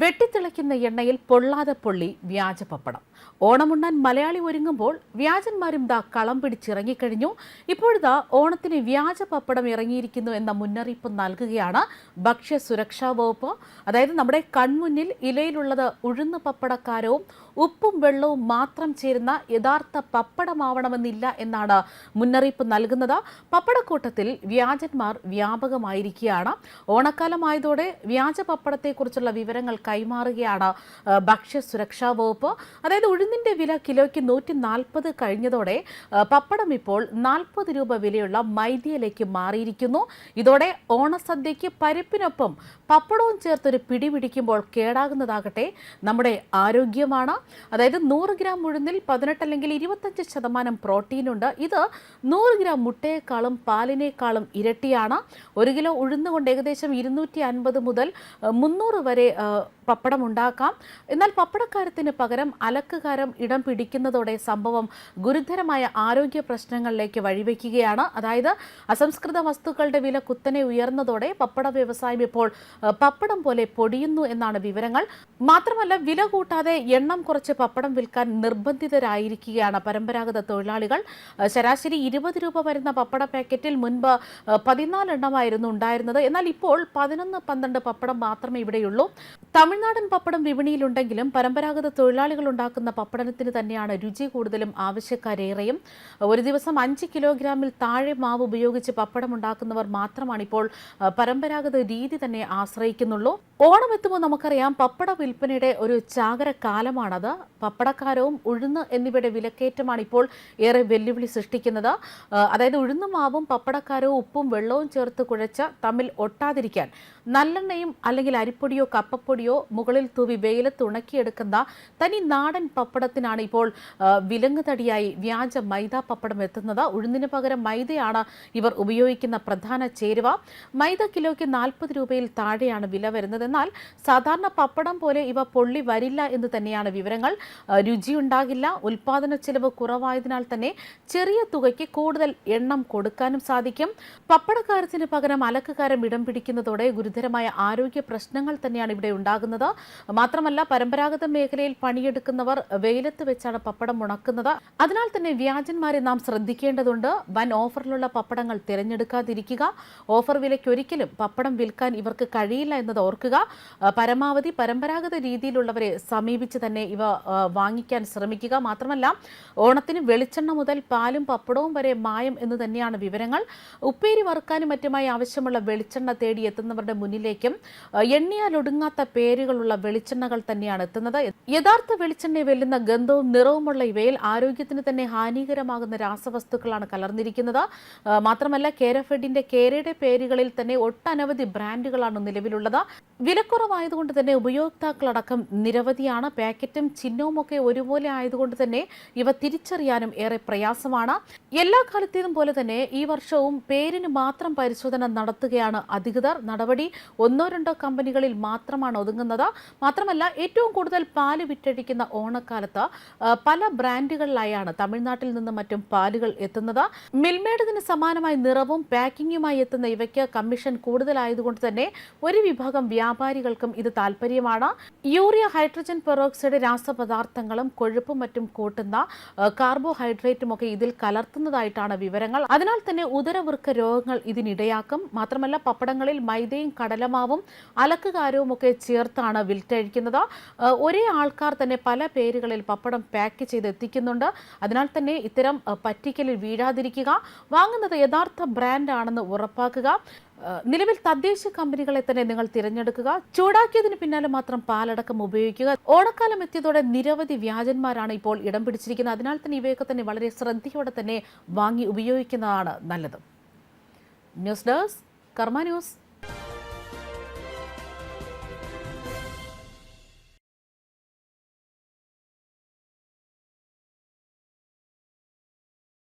വെട്ടിത്തിളയ്ക്കുന്ന എണ്ണയിൽ പൊള്ളാതെ പൊള്ളി വ്യാജ പപ്പടം. ഓണമുണ്ണാൻ മലയാളി ഒരുങ്ങുമ്പോൾ വ്യാജന്മാരും ദാ കളം പിടിച്ചിറങ്ങിക്കഴിഞ്ഞു. ഇപ്പോഴിതാ ഓണത്തിന് വ്യാജ പപ്പടം ഇറങ്ങിയിരിക്കുന്നു എന്ന മുന്നറിയിപ്പ് നൽകുകയാണ് ഭക്ഷ്യ സുരക്ഷാ വകുപ്പ്. അതായത് നമ്മുടെ കൺമുന്നിൽ ഇലയിലുള്ളത് ഉഴുന്ന പപ്പടക്കാരവും ഉപ്പും വെള്ളവും മാത്രം ചേരുന്ന യഥാർത്ഥ പപ്പടമാവണമെന്നില്ല എന്നാണ് മുന്നറിയിപ്പ് നൽകുന്നത്. പപ്പടക്കൂട്ടത്തിൽ വ്യാജന്മാർ വ്യാപകമായിരിക്കുകയാണ്. ഓണക്കാലമായതോടെ വ്യാജ പപ്പടത്തെക്കുറിച്ചുള്ള വിവരങ്ങൾ കൈമാറുകയാണ് ഭക്ഷ്യ സുരക്ഷാ വകുപ്പ്. അതായത് ഉഴുന്നിന്റെ വില കിലോയ്ക്ക് നൂറ്റി നാൽപ്പത് കഴിഞ്ഞതോടെ പപ്പടം ഇപ്പോൾ നാൽപ്പത് രൂപ വിലയുള്ള മൈദിയിലേക്ക് മാറിയിരിക്കുന്നു. ഇതോടെ ഓണസദ്യയ്ക്ക് പരിപ്പിനൊപ്പം പപ്പടവും ചേർത്തൊരു പിടി പിടിക്കുമ്പോൾ കേടാകുന്നതാകട്ടെ നമ്മുടെ ആരോഗ്യമാണ്. അതായത് നൂറ് ഗ്രാം ഉഴുന്നിൽ പതിനെട്ട് അല്ലെങ്കിൽ ഇരുപത്തഞ്ച് ശതമാനം പ്രോട്ടീനുണ്ട് ഇത് നൂറ് ഗ്രാം മുട്ടയേക്കാളും പാലിനേക്കാളും ഇരട്ടിയാണ്. ഒരു കിലോ ഉഴുന്നുകൊണ്ട് ഏകദേശം ഇരുന്നൂറ്റി അൻപത് മുതൽ മുന്നൂറ് വരെ പപ്പടം ഉണ്ടാക്കാം എന്നാൽ പപ്പടക്കാരത്തിന് പകരം അലക്കുകാരം ഇടം പിടിക്കുന്നതോടെ സംഭവം ഗുരുതരമായ ആരോഗ്യ പ്രശ്നങ്ങളിലേക്ക് വഴിവെക്കുകയാണ്. അതായത് അസംസ്കൃത വസ്തുക്കളുടെ വില കുത്തനെ ഉയർന്നതോടെ പപ്പട വ്യവസായം ഇപ്പോൾ പപ്പടം പോലെ പൊടിയുന്നു എന്നാണ് വിവരങ്ങൾ. മാത്രമല്ല വില കൂട്ടാതെ എണ്ണം കുറച്ച് പപ്പടം വിൽക്കാൻ നിർബന്ധിതരായിരിക്കുകയാണ് പരമ്പരാഗത തൊഴിലാളികൾ. ശരാശരി ഇരുപത് രൂപ വരുന്ന പപ്പട പാക്കറ്റിൽ മുൻപ് പതിനാലെണ്ണമായിരുന്നു ഉണ്ടായിരുന്നത്. എന്നാൽ ഇപ്പോൾ പതിനൊന്ന് പന്ത്രണ്ട് പപ്പടം മാത്രമേ ഇവിടെയുള്ളൂ. തമിഴ്നാടൻ പപ്പടം വിപണിയിലുണ്ടെങ്കിലും പരമ്പരാഗത തൊഴിലാളികൾ ഉണ്ടാക്കുന്ന പപ്പടനത്തിന് തന്നെയാണ് രുചി കൂടുതലും ആവശ്യക്കാരേറെയും. ഒരു ദിവസം അഞ്ച് കിലോഗ്രാമിൽ താഴെ മാവ് ഉപയോഗിച്ച് പപ്പടം ഉണ്ടാക്കുന്നവർ മാത്രമാണ് ഇപ്പോൾ പരമ്പരാഗത രീതി തന്നെ ആശ്രയിക്കുന്നുള്ളൂ. ഓണം എത്തുമ്പോൾ നമുക്കറിയാം പപ്പട വിൽപ്പനയുടെ ഒരു ചാകര കാലമാണത് പപ്പടക്കാരവും ഉഴുന്ന് എന്നിവയുടെ വിലക്കയറ്റമാണ് ഇപ്പോൾ ഏറെ വെല്ലുവിളി സൃഷ്ടിക്കുന്നത്. അതായത് ഉഴുന്ന് മാവും പപ്പടക്കാരവും ഉപ്പും വെള്ളവും ചേർത്ത് കുഴച്ച തമ്മിൽ ഒട്ടാതിരിക്കാൻ നല്ലെണ്ണയും അല്ലെങ്കിൽ അരിപ്പൊടിയോ കപ്പപ്പൊടിയോ മുകളിൽ തൂവി വെയിലത്ത് ഉണക്കിയെടുക്കുന്ന തനി നാടൻ പപ്പടത്തിനാണ് ഇപ്പോൾ വിലങ്ങ് വിലങ്ങുതടിയായി വ്യാജ മൈദ പപ്പടം എത്തുന്നത്. ഉഴുന്നിന് പകരം മൈദയാണ് ഇവർ ഉപയോഗിക്കുന്ന പ്രധാന ചേരുവ. മൈദ കിലോയ്ക്ക് നാൽപ്പത് രൂപയിൽ താഴെയാണ് വില വരുന്നത്. എന്നാൽ സാധാരണ പപ്പടം പോലെ ഇവ പൊള്ളി വരില്ല എന്ന് തന്നെയാണ് വിവരങ്ങൾ. രുചിയുണ്ടാകില്ല ഉൽപാദന ചെലവ് കുറവായതിനാൽ തന്നെ ചെറിയ തുകയ്ക്ക് കൂടുതൽ എണ്ണം കൊടുക്കാനും സാധിക്കും. പപ്പടക്കാരത്തിന് പകരം അലക്കുകാരം ഇടം പിടിക്കുന്നതോടെ ഗുരുതരമായ ആരോഗ്യ പ്രശ്നങ്ങൾ തന്നെയാണ് ഇവിടെ ഉണ്ടാകുന്നത്. മാത്രമല്ല പരമ്പരാഗത മേഖലയിൽ പണിയെടുക്കുന്നവർ വെയിലത്ത് വെച്ചാണ് പപ്പടം ഉണക്കുന്നത്. അതിനാൽ തന്നെ വ്യാജന്മാരെ നാം ശ്രദ്ധിക്കേണ്ടതുണ്ട്. വൻ ഓഫറിലുള്ള പപ്പടങ്ങൾ തിരഞ്ഞെടുക്കാതിരിക്കുക. ഓഫർ വിലയ്ക്ക് ഒരിക്കലും പപ്പടം വിൽക്കാൻ ഇവർക്ക് കഴിയില്ല എന്നത് ഓർക്കുക. പരമാവധി പരമ്പരാഗത രീതിയിലുള്ളവരെ സമീപിച്ച് തന്നെ ഇവ വാങ്ങിക്കാൻ ശ്രമിക്കുക. മാത്രമല്ല ഓണത്തിന് വെളിച്ചെണ്ണ മുതൽ പാലും പപ്പടവും വരെ മായം എന്ന് തന്നെയാണ് വിവരങ്ങൾ. ഉപ്പേരി വറുക്കാനും മറ്റുമായി ആവശ്യമുള്ള വെളിച്ചെണ്ണ തേടി എത്തുന്നവരുടെ മുന്നിലേക്കും എണ്ണിയാലൊടുങ്ങാത്ത പേരുകളുള്ള വെളിച്ചെണ്ണകൾ തന്നെയാണ് എത്തുന്നത്. യഥാർത്ഥ വെളിച്ചെണ്ണയെ വെല്ലുന്ന ഗന്ധവും നിറവുമുള്ള ഇവയിൽ ആരോഗ്യത്തിന് തന്നെ ഹാനികരമാകുന്ന രാസവസ്തുക്കളാണ് കലർന്നിരിക്കുന്നത്. മാത്രമല്ല കേരഫെഡിന്റെ കേരയുടെ പേരുകളിൽ തന്നെ ഒട്ടനവധി ബ്രാൻഡുകളാണ് നിലവിലുള്ളത്. വിലക്കുറവായതുകൊണ്ട് തന്നെ ഉപയോക്താക്കളടക്കം നിരവധിയാണ്. പാക്കറ്റും ചിഹ്നവും ഒക്കെ ഒരുപോലെ ആയതുകൊണ്ട് തന്നെ ഇവ തിരിച്ചറിയാനും ഏറെ പ്രയാസമാണ്. എല്ലാ കാലത്തേതും പോലെ തന്നെ ഈ വർഷവും പേരിന് മാത്രം പരിശോധന നടത്തുകയാണ് അധികൃതർ. നടപടി ഒന്നോ രണ്ടോ കമ്പനികളിൽ മാത്രമാണ് ഒതുങ്ങുന്നത്. മാത്രമല്ല ഏറ്റവും കൂടുതൽ പാൽ വിറ്റഴിക്കുന്ന ഓണക്കാലത്ത് പല ബ്രാൻഡുകളിലായാണ് തമിഴ്നാട്ടിൽ നിന്നും മറ്റും പാലുകൾ എത്തുന്നത്. മിൽമേഡതിന് സമാനമായ നിറവും പാക്കിങ്ങുമായി എത്തുന്ന ഇവയ്ക്ക് കമ്മീഷൻ കൂടുതലായതുകൊണ്ട് തന്നെ ഒരു വിഭാഗം വ്യാപാരികൾക്കും ഇത് താല്പര്യമാണ്. യൂറിയ ഹൈഡ്രജൻ പെറോക്സൈഡ് രാസപദാർത്ഥങ്ങളും കൊഴുപ്പും മറ്റും കൂട്ടുന്ന ആ, കാർബോഹൈഡ്രേറ്റും ഒക്കെ ഇതിൽ കലർത്തുന്നതായിട്ടാണ് വിവരങ്ങൾ. അതിനാൽ തന്നെ ഉദരവൃക്ക രോഗങ്ങൾ ഇതിനിടയാക്കും. മാത്രമല്ല പപ്പടങ്ങളിൽ മൈദയും കടലമാവും അലക്കുകാരവും ഒക്കെ ചേർത്താണ് വിൽറ്റഴിക്കുന്നത് ഒരേ ആൾക്കാർ തന്നെ പല പേരുകളിൽ പപ്പടം പാക്ക് ചെയ്ത് എത്തിക്കുന്നുണ്ട് അതിനാൽ തന്നെ ഇത്തരം പറ്റിക്കലിൽ വീഴാതിരിക്കുക വാങ്ങുന്നത് യഥാർത്ഥ ബ്രാൻഡ് ആണെന്ന് ഉറപ്പാക്കുക. നിലവിൽ തദ്ദേശ കമ്പനികളെ തന്നെ നിങ്ങൾ തിരഞ്ഞെടുക്കുക. ചൂടാക്കിയതിന് പിന്നാലെ മാത്രം പാലടക്കം ഉപയോഗിക്കുക. ഓണക്കാലം എത്തിയതോടെ നിരവധി വ്യാജന്മാരാണ് ഇപ്പോൾ ഇടം പിടിച്ചിരിക്കുന്നത്. അതിനാൽ തന്നെ ഇവയൊക്കെ തന്നെ വളരെ ശ്രദ്ധയോടെ തന്നെ വാങ്ങി ഉപയോഗിക്കുന്നതാണ് നല്ലത്. News desk Karma news.